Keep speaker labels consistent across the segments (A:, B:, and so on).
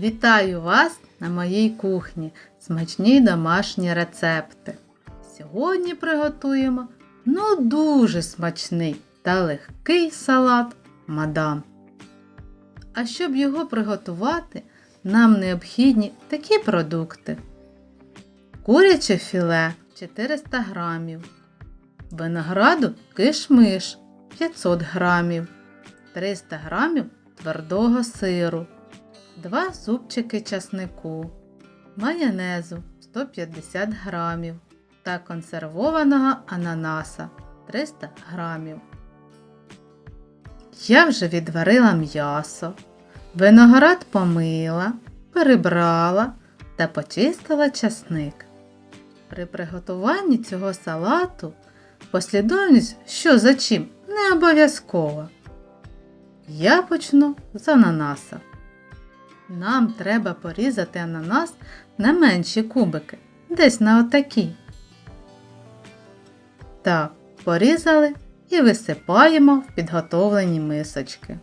A: Вітаю вас на моїй кухні. Смачні домашні рецепти. Сьогодні приготуємо ну дуже смачний та легкий салат мадам. А щоб його приготувати, нам необхідні такі продукти: куряче філе 400 грамів, винограду кишмиш 500 грамів, 300 грамів твердого сиру, 2 зубчики часнику, майонезу 150 грамів та консервованого ананаса 300 грамів. Я вже відварила м'ясо, виноград помила, перебрала та почистила часник. При приготуванні цього салату послідовність що за чим не обов'язково. Я почну з ананаса. Нам треба порізати ананас на менші кубики, десь на отакі. Так, порізали і висипаємо в підготовлені мисочки.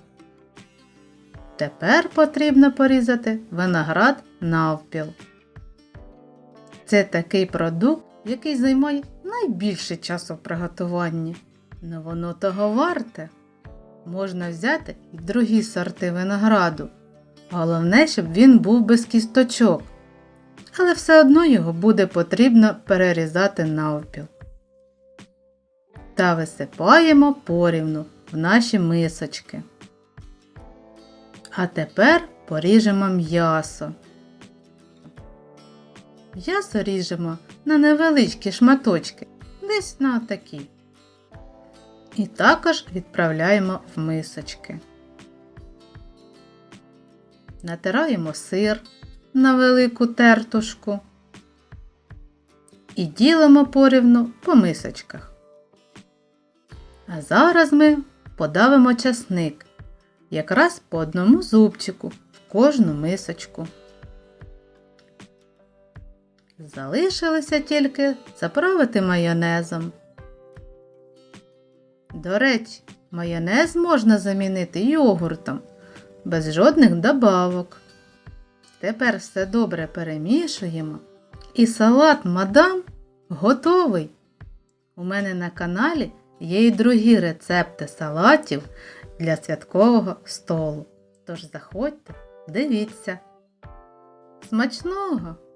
A: Тепер потрібно порізати виноград навпіл. Це такий продукт, який займає найбільше часу в приготуванні. Но воно того варте. Можна взяти і другі сорти винограду. Головне, щоб він був без кісточок. Але все одно його буде потрібно перерізати навпіл. Та висипаємо порівну в наші мисочки. А тепер поріжемо м'ясо. М'ясо ріжемо на невеличкі шматочки, десь на такі. І також відправляємо в мисочки. Натираємо сир на велику тертушку і ділимо порівну по мисочках. А зараз ми подавимо часник якраз по одному зубчику в кожну мисочку. Залишилося тільки заправити майонезом. До речі, майонез можна замінити йогуртом без жодних добавок. Тепер все добре перемішуємо і салат мадам готовий. У мене на каналі є і другі рецепти салатів для святкового столу. Тож заходьте, дивіться. Смачного!